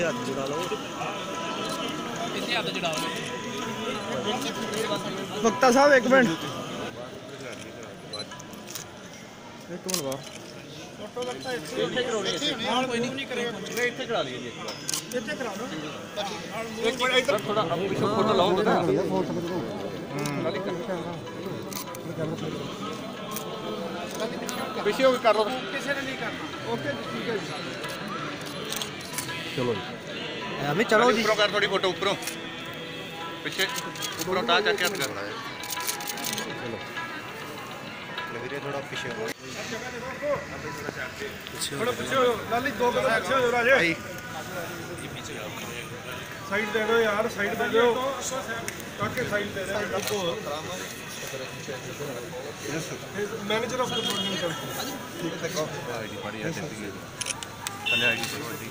ਇੱਥੇ ਹੱਥ ਜੁੜਾ ਲਓ ਇੱਥੇ ਹੱਥ ਜੁੜਾ ਲਓ ਫਕਤਾ ਸਾਹਿਬ ਇੱਕ ਮਿੰਟ ਇੱਕ ਮਿੰਟ ਵਾ ਫੋਟੋ ਲੱਗਦਾ ਇੱਥੇ ਇੱਥੇ ਕਰਾਉਣੀ ਹੈ ਕੋਈ ਨਹੀਂ ਕਰੇ ਇੱਥੇ ਕਰਾ ਲਈਏ ਜੀ ਇੱਕ ਵਾਰ ਇੱਥੇ ਕਰਾ ਲਓ ਇੱਕ ਮਿੰਟ ਇੱਧਰ ਥੋੜਾ ਅਮੂ ਵਿਸ਼ਵ ਫੋਟੋ ਲਾਓ ਤੇ ਨਾ ਹੂੰ ਨਾਲ ਹੀ ਕਰ ਉਹ ਕਰ ਲਓ ਕਿਸੇ ਨੇ ਨਹੀਂ ਕਰਨਾ ਓਕੇ ਠੀਕ ਹੈ ਜੀ ਚਲੋ ਜੀ ਅਮੀ ਚਲੋ ਜੀ ਉੱਪਰੋਂ ਕਰ ਥੋੜੀ ਫੋਟੋ ਉੱਪਰੋਂ ਪਿੱਛੇ ਉੱਪਰੋਂ ਟਾ ਚੱਕ ਕੇ ਹੱਥ ਕਰਨਾ ਹੈ ਚਲੋ ਲਵੀਰੇ ਥੋੜਾ ਪਿੱਛੇ ਹੋ ਥੋੜਾ ਪਿੱਛੇ ਲਾਲੀ ਦੋ ਕਦਮ ਪਿੱਛੇ ਹੋ ਰਾਜੇ ਸਾਈਡ ਦੇ ਦਿਓ ਯਾਰ ਸਾਈਡ ਦੇ ਦਿਓ ਕਾਕੇ ਸਾਈਡ ਦੇ ਦਿਓ ਡੱਬੋ ਮੈਨੇਜਰ ਆਫ ਪ੍ਰੋਗਰਾਮ ਸਰ ਠੀਕ ਹੈ ਦੇਖੋ ਆਈਡੀ ਪੜੀ ਆ ਹੈ ਕੱਲੇ ਆਈਡੀ ਪੜੀ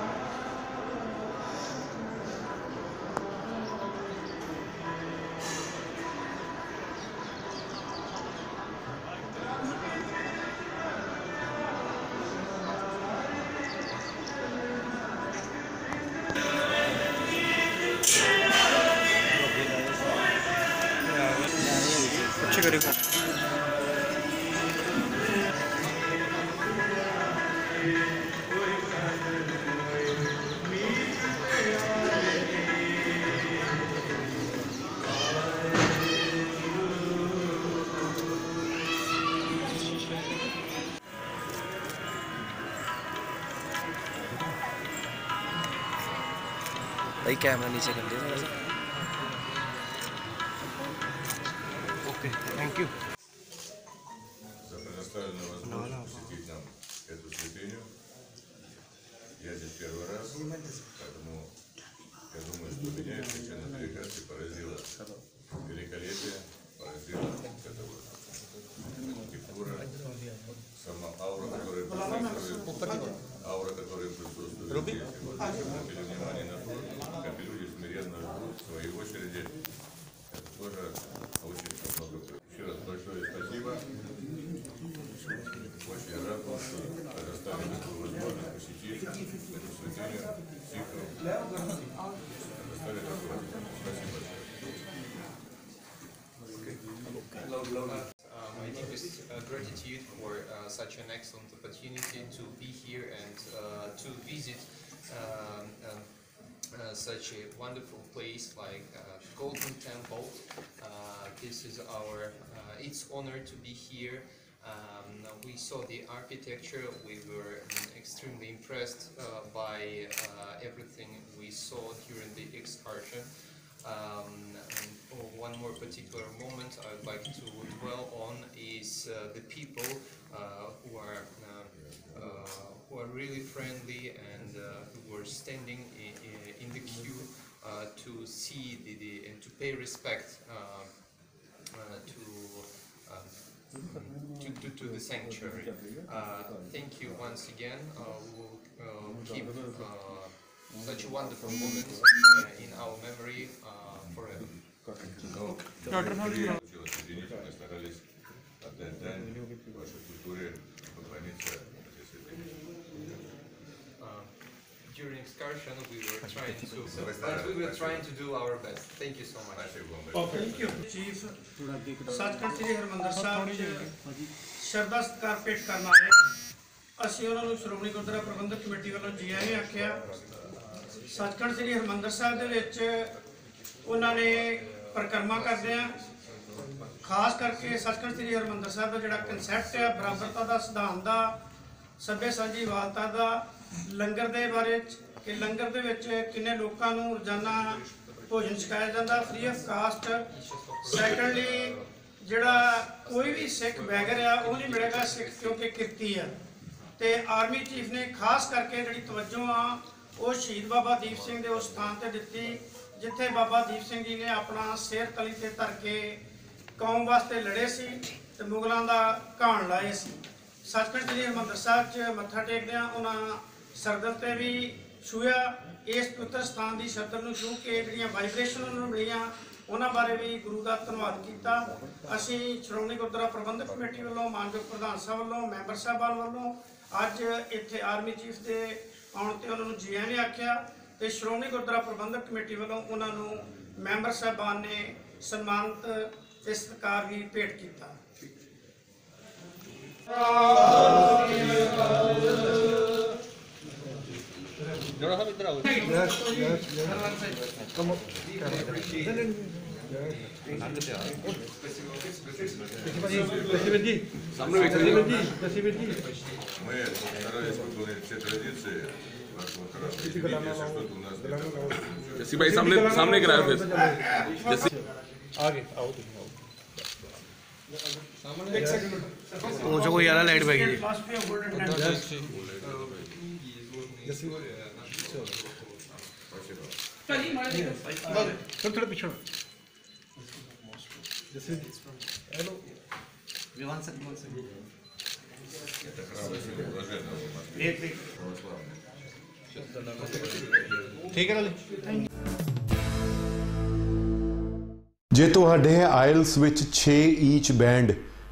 터치 그리고 भाई कैमरा नीचे कर दिया okay thank за предоставленную возможность посетить нам эту святыню. Я здесь первый раз, поэтому я думаю, что меня и всех членов поразило великолепие, поразило это вот фигура, сама аура, которая присутствует, аура, которая присутствует здесь. И вот если внимание на то, как люди смиренно ждут в своей очереди тоже очень много. Еще раз большое спасибо. Очень рад, что предоставили такую возможность посетить это святыню, Сихру. Предоставили такую возможность. Спасибо большое. Um, I deepest uh, gratitude for uh, such an excellent opportunity to be here and uh, to visit um, uh, uh, such a wonderful place like uh, Golden Temple. Uh, this is our, uh, it's honor to be here. Um, we saw the architecture, we were extremely impressed by everything we saw during the excursion. Um, one more particular moment I would like to dwell on is the people who are were really friendly and who were standing in, in the queue to see the, the, and to pay respect to to, to, to, the sanctuary. Uh, thank you once again. Uh, we will uh, keep such a wonderful moment in our memory forever. культуре, поклониться during excursion, we were trying to, but we were trying to do our best. Thank you so much. Thank you chief ਸਤਿਕਾਰ ਸ੍ਰੀ ਹਰਮੰਦਰ ਸਾਹਿਬ ਚ ਸ਼ਰਧਾ ਸਤਿਕਾਰ ਪੇਸ਼ ਕਰਨ ਆਏ ਅਸੀਂ ਉਹਨਾਂ ਨੂੰ ਸ਼੍ਰੋਮਣੀ ਗੁਰਦੁਆਰਾ ਪ੍ਰਬੰਧਕ ਕਮੇਟੀ ਵੱਲੋਂ ਜੀ ਆਇਆਂ ਆਖਿਆ ਸਤਿਕਾਰ ਸ੍ਰੀ ਹਰਮੰਦਰ ਸਾਹਿਬ ਦੇ ਵਿੱਚ ਉਹਨਾਂ ਨੇ ਪ੍ਰਕਰਮਾ ਕਰਦੇ ਆ ਖਾਸ ਕਰਕੇ ਸਤਿਕਾਰ ਸ੍ਰੀ ਹਰਮੰਦਰ ਸਾਹਿਬ ਦਾ ਜਿਹੜਾ ਕਨਸੈਪਟ ਹੈ ਬਰਾਬਰਤਾ ਦਾ ਸਿਧਾਂਤ ਦਾ ਸਭੇ ਸਾਂਝੀ ਵਾਲਤਾ ਦਾ ਲੰਗਰ ਦੇ ਬਾਰੇ ਕਿ ਲੰਗਰ ਦੇ ਵਿੱਚ ਕਿੰਨੇ ਲੋਕਾਂ ਨੂੰ ਰੋਜ਼ਾਨਾ ਭੋਜਨ ਛਕਾਇਆ ਜਾਂਦਾ ਫ੍ਰੀ ਆਫ ਕਾਸਟ ਸੈਕੰਡਲੀ ਜਿਹੜਾ ਕੋਈ ਵੀ ਸਿੱਖ ਬੈਗਰ ਆ ਉਹ ਨਹੀਂ ਮਿਲੇਗਾ ਸਿੱਖ ਕਿਉਂਕਿ ਕਿਰਤੀ ਆ ਤੇ ਆਰਮੀ ਚੀਫ ਨੇ ਖਾਸ ਕਰਕੇ ਜਿਹੜੀ ਤਵੱਜੋ ਆ ਉਹ ਸ਼ਹੀਦ ਬਾਬਾ ਦੀਪ ਸਿੰਘ ਦੇ ਉਸ ਥਾਂ ਤੇ ਦਿੱਤੀ ਜਿੱਥੇ ਬਾਬਾ ਦੀਪ ਸਿੰਘ ਜੀ ਨੇ ਆਪਣਾ ਸਿਰ ਕਲੀ ਤੇ ਧਰ ਕੇ ਕੌਮ ਵਾਸਤੇ ਲੜੇ ਸੀ ਤੇ ਮੁਗਲਾਂ ਦਾ ਘਾਣ ਲਾਏ ਸੀ ਸੱਚਖੰਡ ਜੀ ਹਰਮੰਦਰ ਸਾਹਿਬ 'ਚ ਮੱਥਾ ਟੇਕਦੇ ਆ ਉਹਨਾਂ ਸਰਦਰ ਤੇ ਵੀ ਛੂਆ ਇਸ ਪੁੱਤਰ ਸਥਾਨ ਦੀ ਸ਼ਰਧਾ ਨੂੰ ਛੂ ਕੇ ਜਿਹੜੀਆਂ ਵਾਈਬ੍ਰੇਸ਼ਨ ਨੂੰ ਮਿਲੀਆਂ ਉਹਨਾਂ ਬਾਰੇ ਵੀ ਗੁਰੂ ਦਾ ਧੰਨਵਾਦ ਕੀਤਾ ਅਸੀਂ ਸ਼੍ਰੋਮਣੀ ਗੁਰਦੁਆਰਾ ਪ੍ਰਬੰਧਕ ਕਮੇਟੀ ਵੱਲੋਂ ਮਾਨਯੋਗ ਪ੍ਰਧਾਨ ਸਾਹਿਬ ਵੱਲੋਂ ਮੈਂਬਰ ਸਾਹਿਬਾਨ ਵੱਲੋਂ ਅੱਜ ਇੱਥੇ ਆਰਮੀ ਚੀਫ ਦੇ ਆਉਣ ਤੇ ਉਹਨਾਂ ਨੂੰ ਜੀ ਨੇ ਆਖਿਆ ਤੇ ਸ਼੍ਰੋਮਣੀ ਗੁਰਦੁਆਰਾ ਪ੍ਰਬੰਧਕ ਕਮੇਟੀ ਵੱਲੋਂ ਉਹਨਾਂ ਨੂੰ ਮੈਂਬਰ ਸਾਹਿਬਾਨ ਨੇ ਸਨਮਾਨਿਤ ਤੇ ਸਤਿਕਾਰ ਵੀ ਭੇਟ ਕੀਤਾ so you, yes, yes. One side. Come up. Deeply appreciate it. Мы старались выполнить все традиции нашего храма. Если что-то у нас не Если भाई सामने सामने कराया फिर आगे आओ तुम आओ मुझे कोई यार लाइट बैग ਭਾਜੀ ਮਾੜਾ ਦੇਖੋ ਸਰ ਥੋੜਾ ਪਿੱਛੇ ਦਿਸ ਇਜ਼ ਫਰਮ ਹੈਲੋ ਵੀ ਵਾਂਸ ਸੈਕਿੰਡ ਵਾਂਸ ਸੈਕਿੰਡ ਇੱਕ ਇੱਕ ਠੀਕ ਜੇ ਤੁਹਾਡੇ ਆਇਲਸ ਵਿੱਚ 6 ਈਚ ਬੈਂਡ